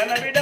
Mariana Vidal.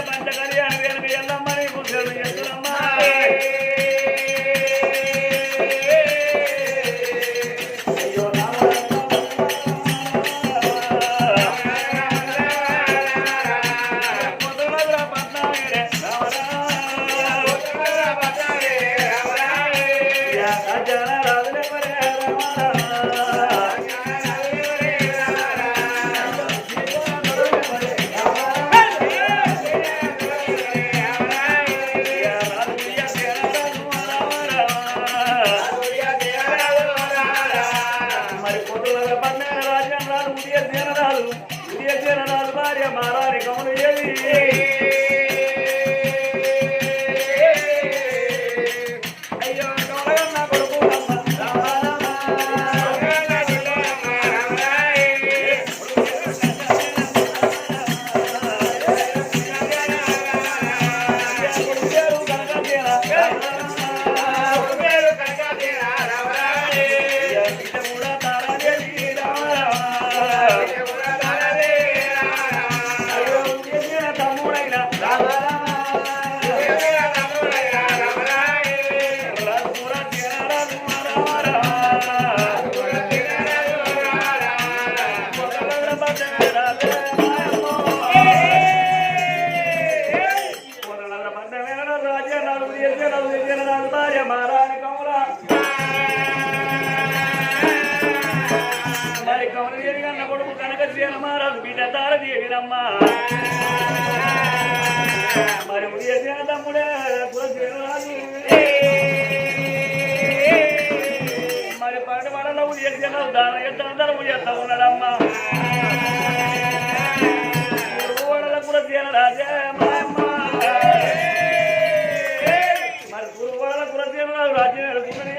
దానం ఎత్తన ధనము చేస్తా ఉన్నాడమ్మా. గురువాడలకు కూడా తీరరాజే మా మరి గురువాడలకు కూడా తీరరాదు రాజ్యం ఎడుకునే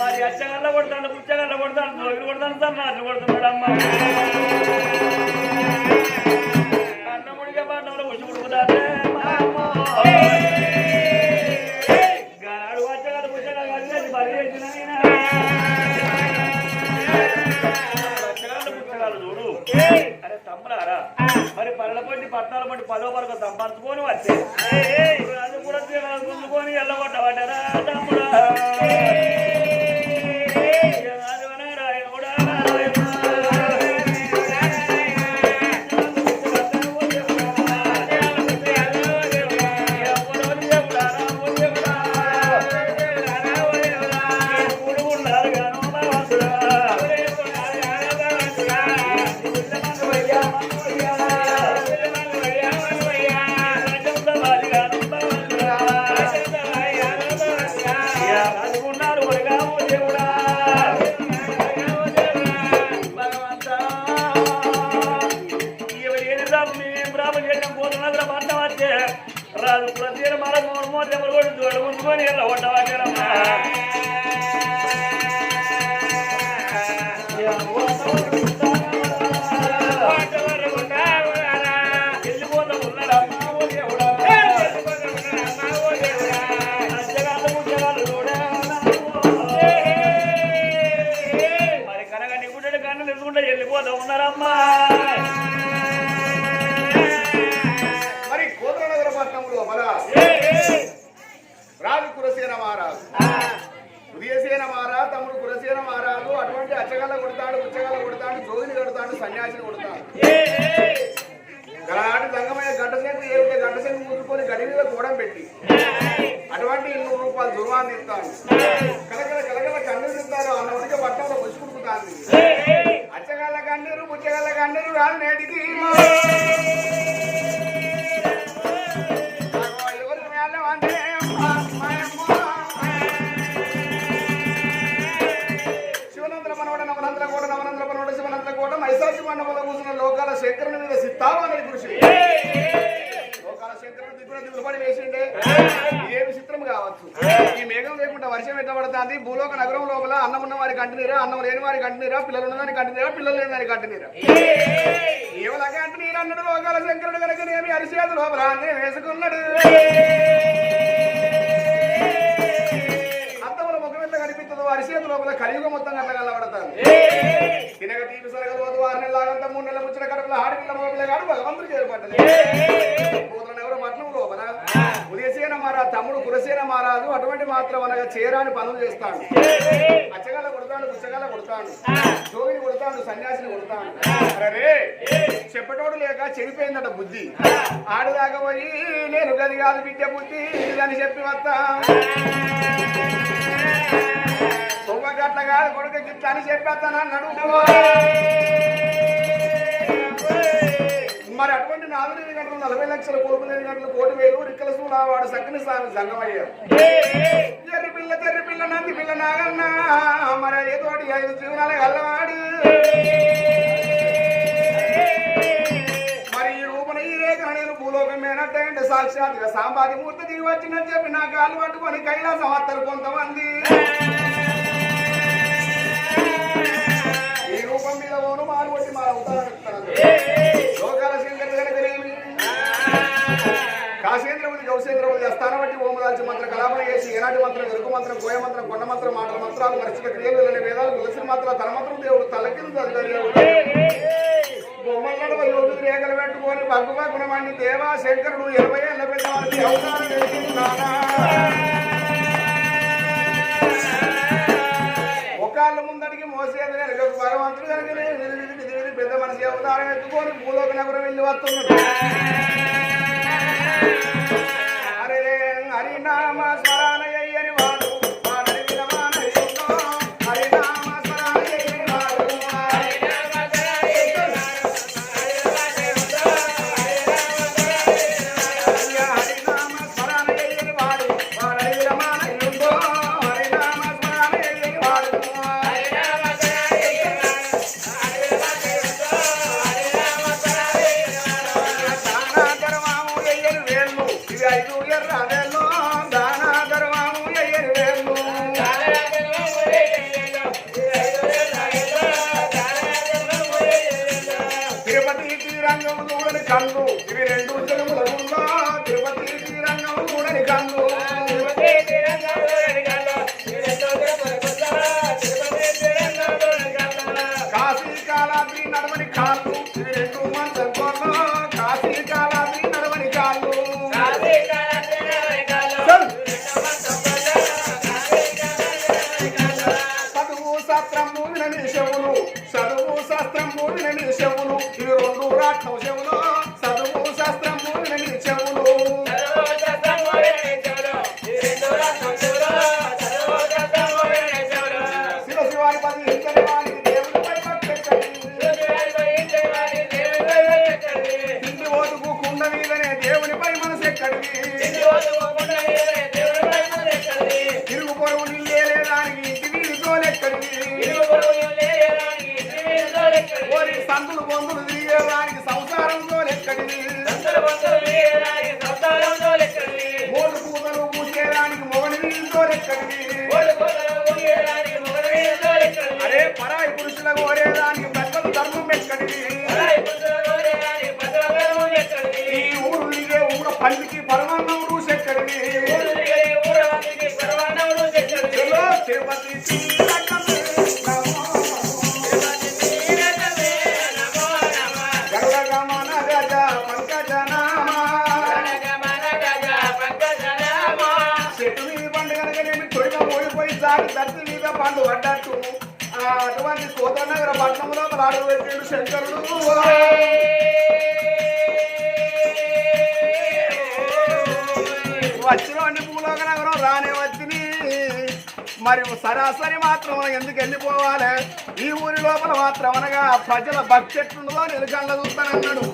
మరి అచ్చగల్ల కొడతాడు కుచ్చగల్ల కొడతాడు నోగులు కొడతాడు సార్ నాట్లు కొడుతున్నాడు అమ్మా చేశారు మేమేం ప్రాబ్లం చేయడం కోరుతున్నది పంటవాటే రాదు ప్రతి మనకు ఎవరు కూడా జోడు ఉంచుకొని ఇలా ఉండవాటేనమ్మా ఉచ్చగల కొడతాడు ఉచ్చగల కొడతాడు జోగిని కడతాడు సన్యాసిని కొడతాడు. దంగమైన గంట సేపు ఏమిటి గంట సేపు ముందుకొని గడి మీద కూడా పెట్టి అటువంటి నూరు రూపాయలు దుర్మాన్ ఇస్తాడు. కలగల కలగల కన్నీరు తింటారు అన్నవరకు పట్టణంలో కుడుకుతాను అచ్చగల కన్నీరు ముచ్చగల కన్నీరు రాదు నేటికి శేఖరుని మీద సిత్తామని లోకాల వేసిండే. ఏమి చిత్రం కావచ్చు. ఈ మేఘం లేకుండా వర్షం ఎట్లా పడుతుంది? భూలోక నగరం లోపల అన్నం ఉన్న వారి కంటినీరా అన్నం లేని వారి కంటినీరా పిల్లలు ఉన్నదాని కంటినీరా పిల్లలు లేని దాని కంటినీరా ఏమలా కంటినీరు అన్నాడు లోకాల శంకరుడు కనుక నేమి అరిసేదు లోపల వేసుకున్నాడు. అరిసేదు లోపల కలియుగ మొత్తం అట్లా కలబడతాను తినగ తీపి సరగదు వారి నెలలాగంతా మూడు నెలల ముచ్చిన కడుపుల ఆడపిల్ల మగపిల్ల కాడు భగవంతుడికి ఏర్పడ్డది కూతురు ఎవరు లోపల? ఉదయసేన తమ్ముడు కురసేన మారాదు అటువంటి మాత్రం అనగా చేరాని పనులు చేస్తాడు. అచ్చగాల కొడతాడు పుచ్చగాల కొడతాడు. జోగిని కొడతాడు సన్యాసిని కొడతాడు. అరే చెప్పటోడు లేక చెడిపోయిందట బుద్ధి. ఆడుదాకా పోయి నేను గది కాదు బిడ్డ బుద్ధి ఇదని చెప్పి వస్తా. అట్లా కాదు కొడుకు గిట్లా అని చెప్పేస్తాను అడుగుతావా మరి అటువంటి నాలుగు ఎనిమిది గంటలు నలభై లక్షల కొడుకు ఎనిమిది గంటలు కోటి వేలు రిక్కల సూడావాడు సక్కని స్వామి సంగమయ్యారు ఎర్రి పిల్ల తెర్రి పిల్ల నంది పిల్ల నాగన్న మరి ఏతోటి ఐదు జీవనాల గల్లవాడు మరి ఈ రూపన ఈ రేఖ నేను భూలోకం మేనట్టంటే సాక్షాత్గా సాంబాది మూర్తి దిగి వచ్చిందని చెప్పి నా కాలు పట్టుకొని కైలాసం అత్తరు కొంతమంది. మారు కొట్టి మా అవుతారు లోకాల శంకర్ కనుకనేమి కాశేంద్రముది గౌసేంద్రముది అస్థానం బట్టి ఓమదాల్చి మంత్ర కలాపన చేసి ఏనాటి మంత్రం ఎరుకు మంత్రం కోయ మంత్రం కొండ మంత్రం మాటల మంత్రాలు మరిచిన క్రియలు వేదాలు తులసి మాత్రం తన మంత్రం దేవుడు తలకింది బొమ్మలను యోగి రేఖలు పెట్టుకొని బగ్గున మండి దేవా శంకరుడు ఇరవై పెద్ద వాడికి అవతారం ముందడికి మోసేది కనుక భగవంతుడు కనుక పెద్ద మనిషి అవతారం ఎత్తుకొని భూలోక నగరం వెళ్ళి వస్తున్నాడు హరినామ తిరుగు పొరుగు నిల్లే లేదానికి ఇంటి వీధి తోలెక్కడిది ఓరి సందులు బొందులు తిరిగేదానికి సంసారం తోలెక్కడిది అడుగు పెట్టాడు శంకరుడు. వచ్చిన పూలోక నగరం రానే వచ్చింది మరి సరాసరి మాత్రం ఎందుకు వెళ్ళిపోవాలి? ఈ ఊరి లోపల మాత్రం అనగా ప్రజల భక్తి ఎట్లుండదో నేను కళ్ళ చూస్తానన్నాడు.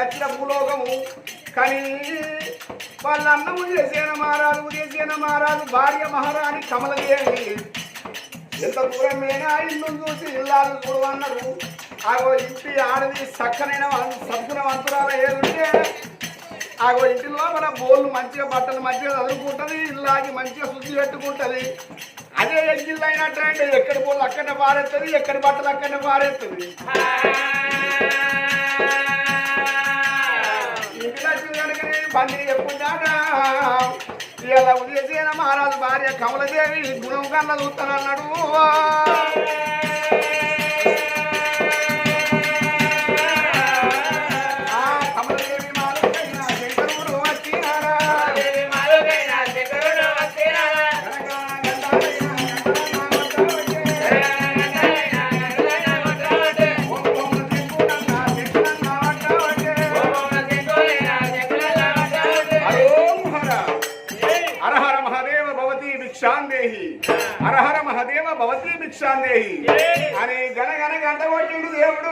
వచ్చిన భూలోకము. కానీ వాళ్ళ అన్నము చేసేన మహారాజు ఉదయసేన మహారాజు భార్య మహారాణి కమలదేవి ఎంత దూరమైనా ఇల్లు చూసి ఇల్లాలు చూడమన్నారు. ఆగో ఇంటి ఆడది చక్కనైన సద్గుణ వంతురాలు ఏదుంటే ఆగో ఇంటి లోపల బోళ్ళు మంచిగా బట్టలు మంచిగా చదువుకుంటుంది ఇల్లాగి మంచిగా శుద్ధి పెట్టుకుంటది. అదే ఎగ్గిళ్ళు అయినట్టు ఎక్కడ బోళ్ళు అక్కడ పారేస్తుంది ఎక్కడ బట్టలు అక్కడనే పారేస్తుంది కనుకనే చెప్పుకుంటాడా ఇలా ఉదయసేన మహారాజు భార్య కమలదేవి గుణం కన్నా చూస్తానన్నాడు భిక్షాందేహి హరహర మహదేవ భవతి భిక్షాందేహి అని గనగన గంట కొట్టిండు దేవుడు.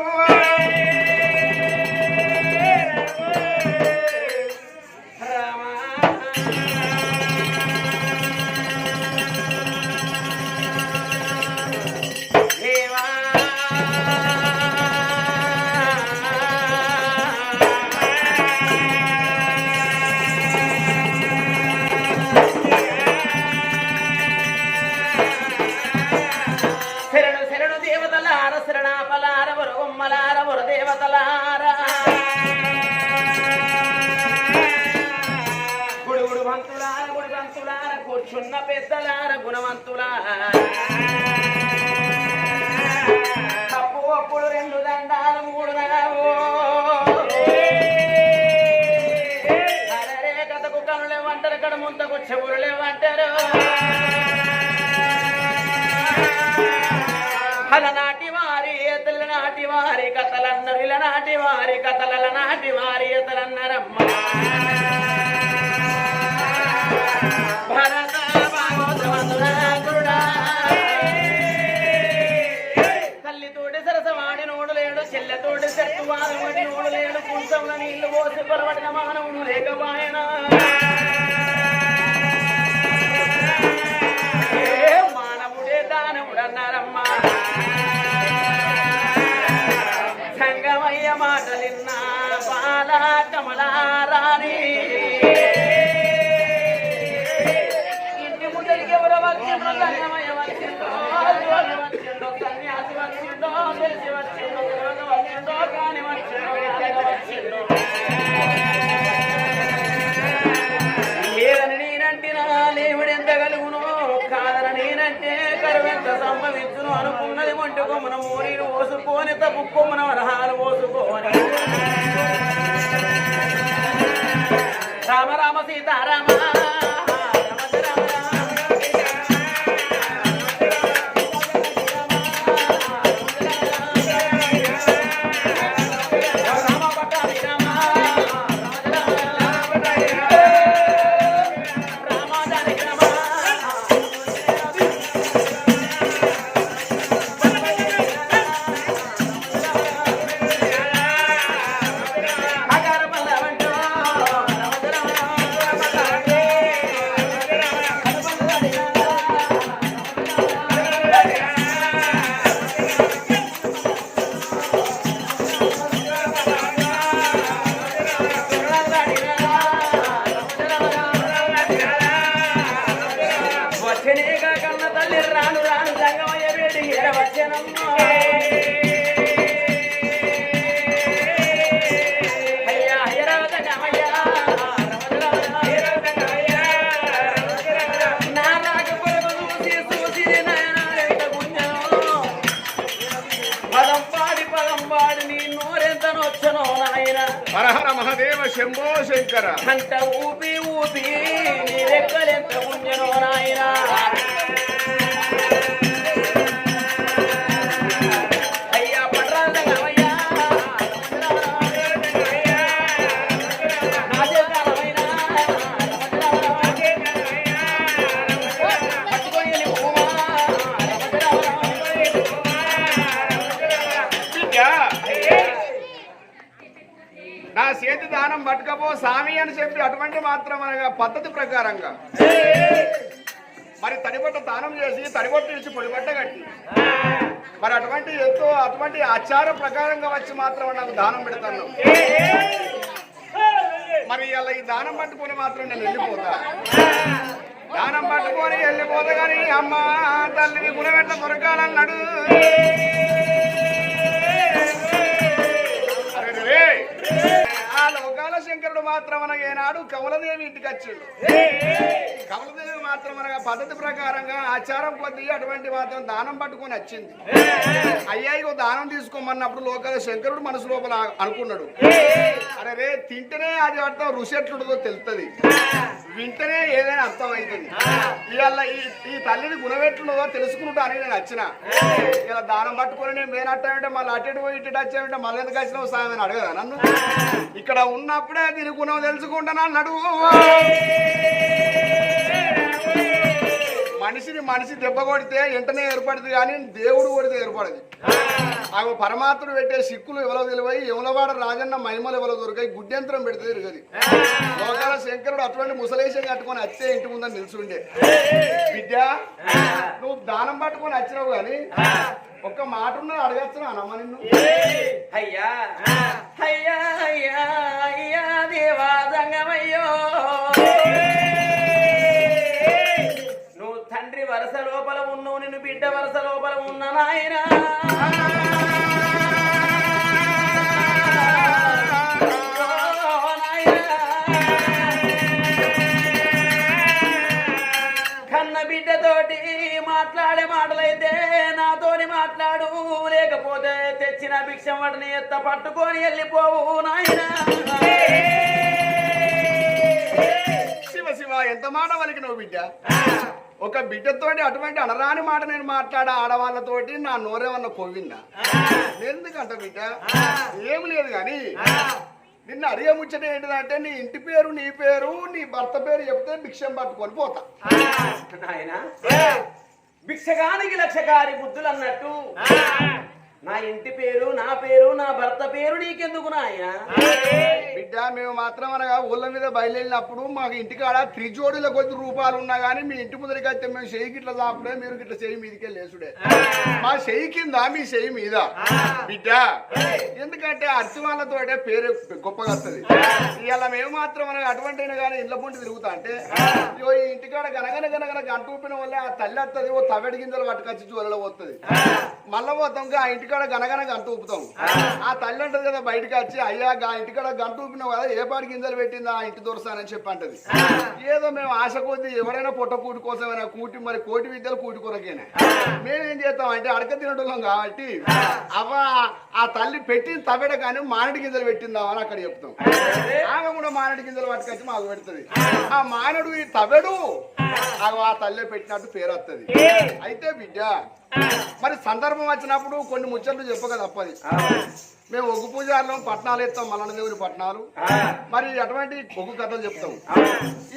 నాటి వారి కథల నాటి వారి ఎతలన్నరమ్మ భరత భాగవతవంతుడా తల్లితోటి సరసవాడి నోడు లేడు చెల్లెతోటి చెట్టు వాడి నోడు లేడు కుంచంలో నీళ్ళు పోసి మానవుడు మానవుడే దానవుడన్నారమ్మా కమలారాణి ఇన్ని ముందరికి ఎవరు వచ్చిండ్రో సంగమయ్య వచ్చిందో వచ్చిందో సన్యాసి వచ్చిందో తెలిసి వచ్చిందో వచ్చిందో కాని వచ్చిందో వచ్చిందో నేనంటినా లేవుడెంత కలుగునో కాదని నేనంటే కరువెంత సంభవించును అనుకున్నది ఒంటి కొమ్మన మూరీలు పోసుకొని తప్పు కొమ్మన వరహాలు పోసుకొని రామ రామ సీతారామ గుంజను నాయన హరహర మహదేవ శంభో శంకర. అంట ఊపి ఊపి నీ రెక్కలెంత పుణ్యనో నాయన దానం స్వామి అని చెప్పి అటువంటి మాత్రం అనగా పద్ధతి ప్రకారంగా. మరి తడిబట్ట దానం చేసి తడిబట్ట ఇచ్చి పొడిబట్ట కట్టి. మరి అటువంటి ఎంతో అటువంటి ఆచార ప్రకారంగా వచ్చి మాత్రం నాకు దానం పెడతాను. మరి ఇలా ఈ దానం పట్టుకొని మాత్రం నేను వెళ్ళిపోతా. దానం పట్టుకొని వెళ్ళిపోతా కానీ అమ్మ తల్లిని గుణమెట్ల దొరకాలన్నాడు శంకరుడు మాత్రం అనగా ఏనాడు కమలదేవి ఇంటికి వచ్చిండు. కమలదేవి మాత్రం అనగా పద్ధతి ప్రకారంగా ఆచారం కొద్దీ అటువంటి మాత్రం దానం పట్టుకొని వచ్చింది. అయ్యా ఇగో దానం తీసుకోమన్నప్పుడు లోకాల శంకరుడు మనసు లోపల అనుకున్నాడు. అరే రే తింటేనే అది అర్థం రుచి ఎట్లుంటుందో తెలుస్తుంది వింటేనే ఏదైనా అర్థం అవుతుంది ఇవాళ ఈ తల్లిని గుణమెట్లున్నదో తెలుసుకుంటా అని నేను వచ్చిన. ఇలా దానం పట్టుకొని నేను మేనట్టామంటే మళ్ళీ అటు ఇటు పోయి ఇటు వచ్చామంటే మళ్ళీ ఎందుకు వచ్చినావు సాయం అని అడగదా నన్ను? ఇక్కడ ఉన్నప్పుడే దీని గుణం తెలుసుకుంటాను అన్నాడు మనిషిని మనిషి దెబ్బ కొడితే వెంటనే ఏర్పడదు కానీ దేవుడు కొడితే ఏర్పడదు. ఆమె పరమాత్ముడు పెట్టే సిక్కులు ఎవరో తెలివై ఎవలవాడ రాజన్న మహిమలు ఎవరో దొరికాయి గుడ్డెంతరం పెడితే తిరగది. లోకాల శంకరుడు అటువంటి ముసలేశం కట్టుకొని వచ్చే ఇంటి ముందని నిలుచుండే. విద్య నువ్వు దానం పట్టుకొని వచ్చినావు కానీ ఒక్క మాట ఉన్నది అడగచ్చు అనమ్మ నిన్ను అయ్యా అయ్యా భిక్షం వాటిని ఎత్త పట్టుకొని వెళ్ళిపోవు నాయన. శివ శివ ఎంత మాట వలికినావు బిడ్డ? ఒక బిడ్డతోటి అటువంటి అనరాని మాట నేను మాట్లాడా ఆడవాళ్ళతోటి నా నోరేమన్నా కొవ్విందా? ఎందుకంట బిడ్డ? ఏమి లేదు కానీ నిన్ను అడిగే ముచ్చట ఏంటిదంటే నీ ఇంటి పేరు నీ పేరు నీ భర్త పేరు చెప్తే భిక్షం పట్టుకొని పోతా. నాయన. భిక్షగానికి లక్షకారి బుద్ధులు అన్నట్టు నా ఇంటి పేరు నా పేరు నా భర్త పేరు నీకెందుకు నాయనా? బిడ్డ మేము మాత్రం అనగా ఊళ్ళ మీద బయలుదేరినప్పుడు మాకు ఇంటికాడ త్రిజోడుల కొద్ది రూపాయలు ఉన్నా కానీ మీ ఇంటి ముందరికి అయితే మేము చెయ్యి గిట్ల చాపుడే మీరు గిట్ల చెయ్యి మీదకే లేసుడే మా చెయ్యి కింద మీ చెయ్యి మీద. బిడ్డ ఎందుకంటే అర్చి వాళ్ళతోటే పేరు గొప్పగా వస్తుంది ఇవాళ మేము మాత్రం అనగా అటువంటి అయినా కానీ ఇళ్ళ పొంటి తిరుగుతా అంటే ఈ ఇంటికాడ గనగన గనగన గంట ఊపిన వల్ల ఆ తల్లి వస్తుంది ఓ తవ్వడి గింజలు పట్టుకొచ్చి జ్వలలో వస్తుంది మళ్ళా పోతాం ఆ ఇంటికాడ గనగన గంట ఊపుతాం. ఆ. తల్లి అంటది కదా బయటకు వచ్చి అయ్యా ఆ ఇంటికాడ గంట ఊపినావు కదా ఏ పాటి గింజలు పెట్టింది ఆ ఇంటి దొరసానని చెప్పి అంటది. ఏదో మేము ఆశ కొద్ది ఎవరైనా పొట్ట కూటి కోసమైనా కూటి మరి కోటి విద్యలు కూటి కొరకేనే. మేమేం చేస్తాం అంటే అడక తినటం కాబట్టి అవ ఆ తల్లి పెట్టిన తవ్వడ కానీ మానడి గింజలు పెట్టిందామని అని అక్కడ చెప్తాం. ఆమె కూడా మానడి గింజలు పట్టుకొచ్చి మాకు పెడుతుంది. ఆ. మానడు ఈ తవ్వడు ఆ తల్లి పెట్టినట్టు పేరు వస్తుంది అయితే బిడ్డ మరి సందర్భం వచ్చినప్పుడు కొన్ని ముచ్చట్లు చెప్పక తప్పది. మేము ఒగ్గు పూజారులో పట్నాలు ఎత్తాం మల్లన్న దేవుని పట్నాలు మరి అటువంటి ఒగ్గు కథలు చెప్తాం.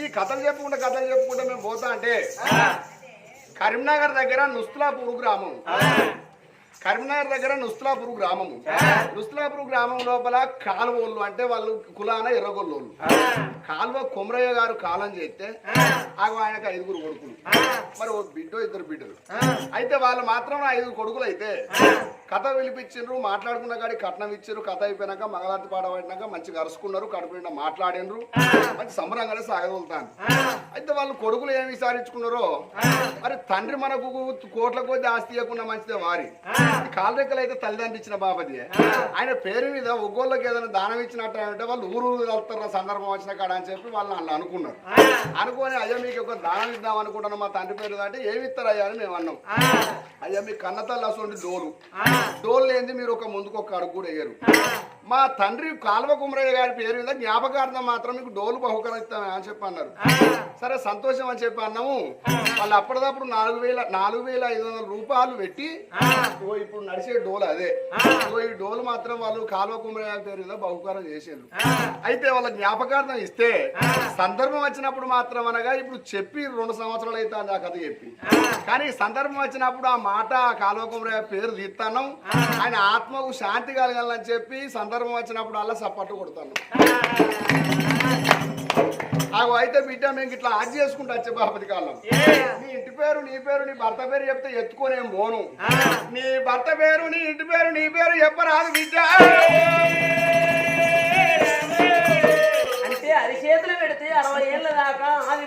ఈ కథలు చెప్పుకుంటే కథలు చెప్పుకుంటే మేము పోతా అంటే కరీంనగర్ దగ్గర నుస్తులాపూర్ గ్రామం. కరీంనగర్ దగ్గర నుస్తులాపూర్ గ్రామము. నుస్తులాపూర్ గ్రామం లోపల కాలువోళ్ళు అంటే వాళ్ళు కులాన ఎర్రగొల్లోళ్ళు. కాలువ కొమరయ్య గారు కాలం చేస్తే ఆగ ఆయనకు ఐదుగురు కొడుకులు. మరి ఓ బిడ్డో ఇద్దరు బిడ్డలు. అయితే వాళ్ళు మాత్రం ఐదుగురు కొడుకులు అయితే కథ పిలిపించిండ్రు మాట్లాడుకున్న కాడి కట్నం ఇచ్చారు కథ అయిపోయినాక మంగళారతి పాట పడినాక మంచిగా అరుచుకున్నారు కడుపు నిండా మాట్లాడినరు. మంచి సంబరంగానే సాగదలుతాను అయితే వాళ్ళు కొడుకులు ఏమి విచారించుకున్నారో? మరి తండ్రి మనకు కోట్ల కొద్ది ఆస్తి ఇవ్వకుండా మంచిదే వారి. కాలరెక్కలు అయితే తల్లిదండ్రి ఇచ్చిన బాపది ఆయన పేరు మీద ఒగ్గోళ్ళకి ఏదైనా దానం ఇచ్చినట్టు అంటే వాళ్ళు ఊరు ఊరు వెళ్తారు సందర్భం వచ్చిన కాడ అని చెప్పి వాళ్ళు వాళ్ళు అనుకున్నారు. అనుకొని అయ్యా మీకు ఒక దానం ఇద్దాం అనుకుంటున్నాం మా తండ్రి పేరు అంటే ఏమి ఇస్తారు అయ్యా అని మేము అన్నాం. అయ్యా మీ కన్నతల్లి అసలు డోలు. డోలు లేనిది మీరు ఒక ముందుకు ఒక అడుగు కూడా వేయరు. మా తండ్రి కాల్వ కుమరయ్య గారి పేరు మీద జ్ఞాపకార్థం మాత్రం మీకు డోలు బహుకరిస్తాం అని చెప్పి అన్నారు. సరే సంతోషం అని చెప్పి అన్నాము. వాళ్ళు అప్పటిదప్పుడు నాలుగు వేల నాలుగు వేల ఐదు వందల రూపాయలు పెట్టి ఇప్పుడు నడిచే డోలు అదే. ఈ డోలు మాత్రం వాళ్ళు కాల్వ కుమరయ్య గారి పేరు మీద బహుకారం చేసేళ్ళు అయితే వాళ్ళ జ్ఞాపకార్థం ఇస్తే సందర్భం వచ్చినప్పుడు మాత్రం అనగా ఇప్పుడు చెప్పి రెండు సంవత్సరాలు అయితే ఆ కథ చెప్పి. కానీ సందర్భం వచ్చినప్పుడు ఆ మాట కాల్వ కుమరయ్య పేరు తీస్తాను ఆయన ఆత్మకు శాంతి కలగాలని చెప్పి సందర్భం వచ్చినప్పుడు అలా సప్పట్టు కొడతాను. అవి అయితే బిడ్డ మేము ఇట్లా ఆజ్ చేసుకుంటూ వచ్చే బాపతి కాలం. నీ ఇంటి పేరు నీ పేరు నీ భర్త పేరు చెప్తే ఎత్తుకోనేం పోను. నీ భర్త పేరు నీ ఇంటి పేరు నీ పేరు చెప్పరాదు బిడ్డ. అంటే అరిచేతులు పెడితే అరవై ఏళ్ళ దాకా ఆది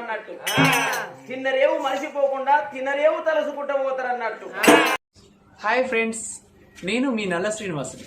అన్నట్టు తిన్నరేవు మరిచిపోకుండా తిన్నరేవు తలుసుకుంటూ పోతారు అన్నట్టు హాయ్ ఫ్రెండ్స్ నేను మీ నల్ల శ్రీనివాసుని.